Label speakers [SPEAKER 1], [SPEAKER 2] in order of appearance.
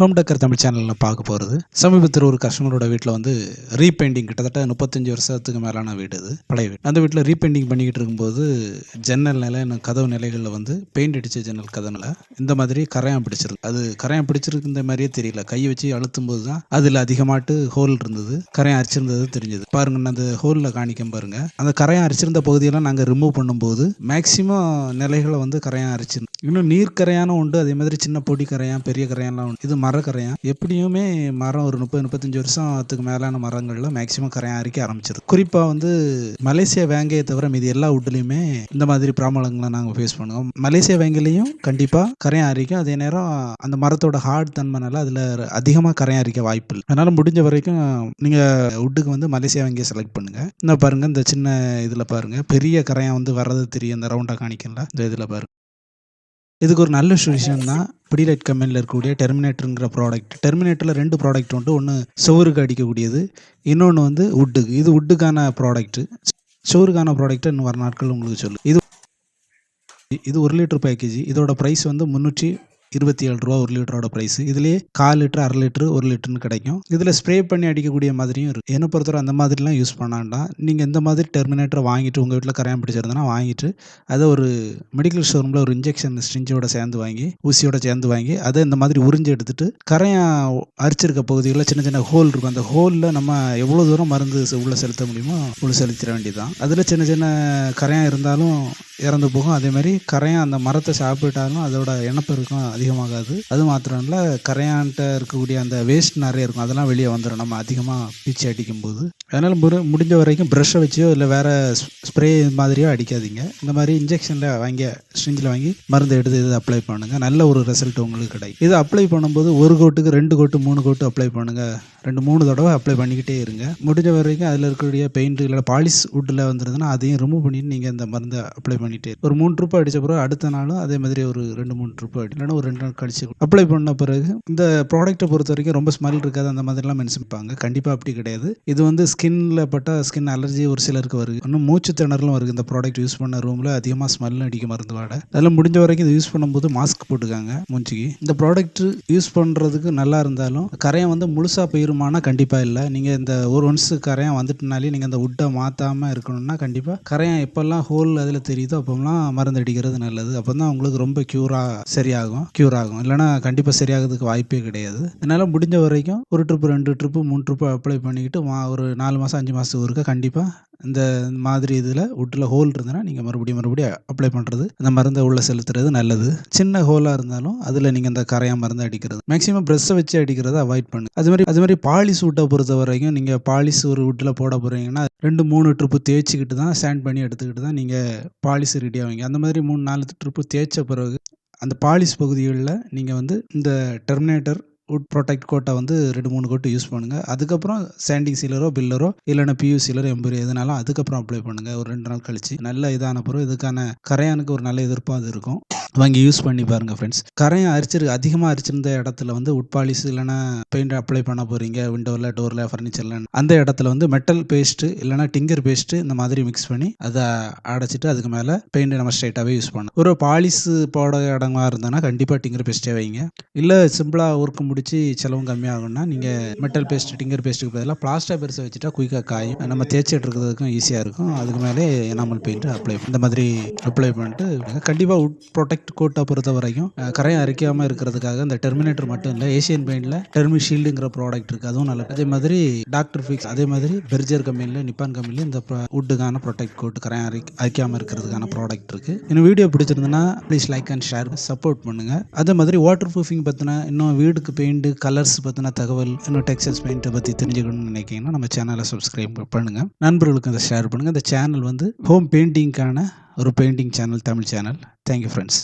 [SPEAKER 1] Home டக்கர் தமிழ் சேனலில் பார்க்க போகிறது சமீபத்தில் ஒரு கஸ்டமரோட வீட்டில் வந்து ரீபெயிண்டிங் கிட்டத்தட்ட முப்பத்தஞ்சு வருஷத்துக்கு மேலான வீடு இது பழைய வீடு. அந்த வீட்டில் ரீபெயிண்டிங் பண்ணிக்கிட்டு இருக்கும்போது ஜன்னல் நிலை கதவு நிலைகளில் வந்து பெயிண்ட் அடித்த ஜன்னல் கதவுல இந்த மாதிரி கரையான் பிடிச்சிருக்கு அது கரையான் பிடிச்சிருக்கு மாதிரியே தெரியல. கையை வச்சு அழுத்தும் போது தான் அதில் அதிகமாட்டு ஹோல் இருந்தது. கரையான் அரிச்சிருந்தது தெரிஞ்சது. பாருங்க நான் அந்த ஹோலில் காணிக்கம் பாருங்க. அந்த கரையான் அரிச்சிருந்த பகுதியெல்லாம் நாங்கள் ரிமூவ் பண்ணும்போது மேக்சிமம் நிலைகளை வந்து கரையான் அரிச்சிருந்தோம் இன்னும் நீர் கரையானும் உண்டு அதே மாதிரி சின்ன பொடி கரையான் பெரிய கரையான்லாம் உண்டு. இது மர கரையான் எப்படியுமே மரம் ஒரு முப்பது முப்பத்தஞ்சு வருஷத்துக்கு மேலான மரங்கள்ல மேக்சிமம் கரையான் அரிக்க ஆரம்பிச்சது குறிப்பாக வந்து மலேசியா வேங்கையை தவிர மீது எல்லா வுட்லையுமே இந்த மாதிரி ப்ராப்ளங்களை நாங்கள் ஃபேஸ் பண்ணுவோம். மலேசியா வேங்கையிலையும் கண்டிப்பாக கரையான் அரிக்கும். அதே நேரம் அந்த மரத்தோட ஹார்ட் தன்மைனால அதில் அதிகமாக கரையான் அரிக்க வாய்ப்பு இல்லை. அதனால் முடிஞ்ச வரைக்கும் நீங்கள் வுட்டுக்கு வந்து மலேசியா வேங்கையை செலக்ட் பண்ணுங்கள் இந்த பாருங்கள் இந்த சின்ன இதில் பாருங்கள் பெரிய கரையான் வந்து வர்றது தெரியும். இந்த ரவுண்டாக காணிக்கல இந்த இதில் பாருங்க. இதுக்கு ஒரு நல்ல சொல்யூஷன் தான் பிடிலைட் கம்பெனியில் இருக்கக்கூடிய டெர்மினேட்டருங்கிற ப்ராடக்ட் டெர்மினேட்டரில் ரெண்டு ப்ராடக்ட் உண்டு. ஒன்று சுவருக்கு அடிக்கக்கூடியது இன்னொன்று வந்து வுட்டுக்கு இது வுட்டுக்கான ப்ராடக்ட்டு சுவருக்கான ப்ராடக்ட்டு இன்னும் வர நாட்கள் உங்களுக்கு சொல்லு இது இது ஒரு லிட்டர் பேக்கேஜ் இதோட ப்ரைஸ் வந்து முந்நூற்றி இருபத்தி ஏழு ரூபா ஒரு லிட்டரோட ப்ரைஸ் இதுலேயே கால் லிட்டர் அரை லிட்டர் ஒரு லிட்டர்னு கிடைக்கும். இதில் ஸ்ப்ரே பண்ணி அடிக்கக்கூடிய மாதிரியும் இருக்குது என்னை பொறுத்தவரை அந்த மாதிரிலாம் யூஸ் பண்ணாண்டா நீங்கள் இந்த மாதிரி டெர்மினேட்டரை வாங்கிட்டு உங்கள் வீட்டில் கரையான் பிடிச்சிருந்தனா வாங்கிட்டு அதை ஒரு மெடிக்கல் ஷோரூமில் ஒரு இன்ஜெக்ஷன் ஸ்ட்ரிஞ்சோட சேர்ந்து வாங்கி ஊசியோட சேர்ந்து வாங்கி அதை இந்த மாதிரி உறிஞ்சு எடுத்துட்டு கரையான் அரிச்சிருக்க பகுதிகளில் சின்ன சின்ன ஹோல் இருக்கும். அந்த ஹோலில் நம்ம எவ்வளோ தூரம் மருந்து உள்ளே செலுத்த முடியுமோ உள்ள செலுத்திட வேண்டியதுதான். அதில் சின்ன சின்ன கரையான் இருந்தாலும் இறந்து போகும். அதே மாதிரி கரையான் அந்த மரத்தை சாப்பிட்டாலும் அதோட இனப்பெருக்கம் அதிகமாகாது. அது மாத்திரம் இல்லை கரையான்ட்ட இருக்கக்கூடிய அந்த வேஸ்ட் நிறைய இருக்கும். அதெல்லாம் வெளியே வந்துடும் நம்ம அதிகமாக பீச்சை அடிக்கும் போது அதனால் முரு முடிஞ்ச வரைக்கும் ப்ரஷ்ஷை வச்சோ இல்லை வேறு ஸ்ப்ரே மாதிரியோ அடிக்காதீங்க. இந்த மாதிரி இன்ஜெக்ஷனில் வாங்கி ஸ்ட்ரிஞ்சில் வாங்கி மருந்து எடுத்து இது அப்ளை பண்ணுங்கள் நல்ல ஒரு ரிசல்ட் உங்களுக்கு கிடைக்கும். இது அப்ளை பண்ணும்போது ஒரு கோட்டுக்கு ரெண்டு கோட்டு மூணு கோட்டு அப்ளை பண்ணுங்கள் ரெண்டு மூணு தடவை அப்ளை பண்ணிக்கிட்டே இருங்க. முடிஞ்ச வரைக்கும் அதில் இருக்கக்கூடிய பெயிண்ட் இல்லை பாலிஷ் வுட்டில் வந்துருதுன்னா அதையும் ரிமூவ் பண்ணிட்டு நீங்கள் இந்த மருந்தை அப்ளை பண்ணிட்டே ஒரு மூணு ட்ரிப்பு அடித்த பிறகு அடுத்த நாளும் அதே மாதிரி ஒரு ரெண்டு மூணு ட்ரிப்பு அடி இல்லைன்னா ஒரு ரெண்டு நாள் கழிச்சு அப்ளை பண்ண பிறகு இந்த ப்ராடக்ட்டை பொறுத்த வரைக்கும் ரொம்ப ஸ்மெல் இருக்காது. அந்த மாதிரிலாம் மென்ஷன்ப்பாங்க கண்டிப்பாக அப்படி கிடையாது. இது வந்து ஸ்கின்ல பட்ட ஸ்கின் அலர்ஜி ஒரு சிலருக்கு வருது. இன்னும் மூச்சு திணறலும் வருது. இந்த ப்ராடக்ட் யூஸ் பண்ண ரூமில் அதிகமாக ஸ்மெல் அடிக்க மருந்து வாட. அதெல்லாம் முடிஞ்ச வரைக்கும் இது யூஸ் பண்ணும்போது மாஸ்க் போட்டுக்காங்க மூஞ்சிக்கு. இந்த ப்ராடக்ட் யூஸ் பண்ணுறதுக்கு நல்லா இருந்தாலும் கரையான் வந்து முழுசாக போயிருமானா கண்டிப்பாக இல்லை. நீங்கள் இந்த ஒரு ஒன்ஸ் கரையான் வந்துட்டுனாலே நீங்கள் அந்த வுட்டை மாற்றாமல் இருக்கணும்னா கண்டிப்பாக கரையான் எப்போல்லாம் ஹோல் அதில் தெரியுதோ அப்போல்லாம் மருந்து அடிக்கிறது நல்லது. அப்போ தான் உங்களுக்கு ரொம்ப க்யூராக சரியாகும் க்யூர் ஆகும். இல்லைனா கண்டிப்பாக சரியாகிறதுக்கு வாய்ப்பே கிடையாது. அதனால் முடிஞ்ச வரைக்கும் ஒரு ட்ரிப்பு ரெண்டு ட்ரிப்பு மூணு ட்ரிப்பு அப்ளை பண்ணிக்கிட்டு ஒரு நாலு நாலு மாதம் அஞ்சு மாதத்துக்கு ஒருக்க கண்டிப்பாக இந்த மாதிரி இதில் உட்டில் ஹோல் இருந்ததுன்னா நீங்கள் மறுபடியும் மறுபடியும் அப்ளை பண்ணுறது அந்த மருந்தை உள்ளே செலுத்துறது நல்லது. சின்ன ஹோலாக இருந்தாலும் அதில் நீங்கள் இந்த கரையா மருந்து அடிக்கிறது. மேக்ஸிமம் ப்ரெஷ்ஷை வச்சு அடிக்கிறத அவாய்ட் பண்ணு. அது மாதிரி அது மாதிரி பாலிஸ் ஊட்டை பொறுத்த வரைக்கும் நீங்கள் பாலிஸ் ஒரு உட்டில் போட போகிறீங்கன்னா ரெண்டு மூணு ட்ரிப்பு தேய்ச்சிக்கிட்டு தான் ஸ்டாண்ட் பண்ணி எடுத்துக்கிட்டு தான் நீங்கள் பாலிஸ் ரெடி ஆவீங்க அந்த மாதிரி மூணு நாலு ட்ரிப்பு தேய்ச்ச பிறகு அந்த பாலிஸ் பகுதிகளில் நீங்கள் வந்து இந்த டெர்மினேட்டர் உட் ப்ரொடெக்ட் கோட்டை வந்து ரெண்டு மூணு கோட்டு யூஸ் பண்ணுங்கள் அதுக்கப்புறம் சாண்டிங் சீலரோ பில்லரோ இல்லைன்னா பியூ சீலர் எம்பரி எதுனாலும் அதுக்கப்புறம் அப்ளை பண்ணுங்கள் ஒரு ரெண்டு நாள் கழிச்சு. நல்ல இதான பிறகு இதுக்கான கரையானுக்கு ஒரு நல்ல எதிர்ப்பாக அது இருக்கும். வாங்கி யூஸ் பண்ணி பாருங்கள் ஃப்ரெண்ட்ஸ் கரையும் அரிச்சிருக்கு அதிகமாக அரிச்சிருந்த இடத்துல வந்து உட் பாலிஸ் இல்லைனா பெயிண்ட் அப்ளை பண்ண போகிறீங்க விண்டோவில் டோரில் ஃபர்னிச்சரில் அந்த இடத்துல வந்து மெட்டல் பேஸ்ட்டு இல்லைனா டிங்கர் பேஸ்ட்டு இந்த மாதிரி மிக்ஸ் பண்ணி அதை அடைச்சிட்டு அதுக்கு மேலே பெயிண்ட் நம்ம ஸ்ட்ரைட்டாகவே யூஸ் பண்ணணும் ஒரு பாலிஸ் போட இடமா இருந்ததுன்னா கண்டிப்பாக டிங்கர் பேஸ்ட்டே வைங்க. இல்லை சிம்பிளாக ஒர்க் முடிச்சு செலவும் கம்மியாகும்னா நீங்கள் மெட்டல் பேஸ்ட் டிங்கர் பேஸ்ட்டுக்கு பதிலாக பிளாஸ்டர் பெருசை வச்சுட்டா குயிக்காக காயும். நம்ம தேய்ச்சிட்டு இருக்கிறதுக்கும் ஈஸியாக இருக்கும். அதுக்கு மேலே எனாமல் பெயிண்ட் அப்ளை இந்த மாதிரி அப்ளை பண்ணிட்டு கண்டிப்பாக உட் ப்ரொடெக்ட் கோட்டை பொறுத்த வரைக்கும் கரையை அரிக்காமல் இருக்கிறதுக்காக இந்த டெர்மினேட்டர் மட்டும் இல்லை ஏஷியன் பெயிண்டில் டெர்மி ஷீல்டுங்கிற ப்ராடக்ட் இருக்குது அதுவும் நல்லது அதே மாதிரி டாக்டர் ஃபிக்ஸ் அதே மாதிரி பெர்ஜர் கம்பெனியில் நிப்பான் கம்பெனியில் இந்த வுட்டுக்கான ப்ரொடெக்ட் கோட் கரையை அரி அரிக்காமல் இருக்கிறதுக்கான ப்ராடக்ட் இருக்குது இன்னும் வீடியோ பிடிச்சிருந்ததுன்னா please like and share support பண்ணுங்கள் அதே மாதிரி வாட்டர் ப்ரூஃபிங் பற்றின இன்னும் வீடுக்கு பெயிண்ட்டு கலர்ஸ் பற்றின தகவல் இன்னும் டெக்ஸ்டைல்ஸ் பெயிண்ட்டை பற்றி தெரிஞ்சுக்கணும்னு நினைக்கிங்கன்னா நம்ம சேனலை சப்ஸ்கிரைப் பண்ணுங்கள் நண்பர்களுக்கு அதை ஷேர் பண்ணுங்கள் இந்த சேனல் வந்து ஹோம் பெயிண்டிங்க்கான ஒரு painting channel Tamil channel thank you friends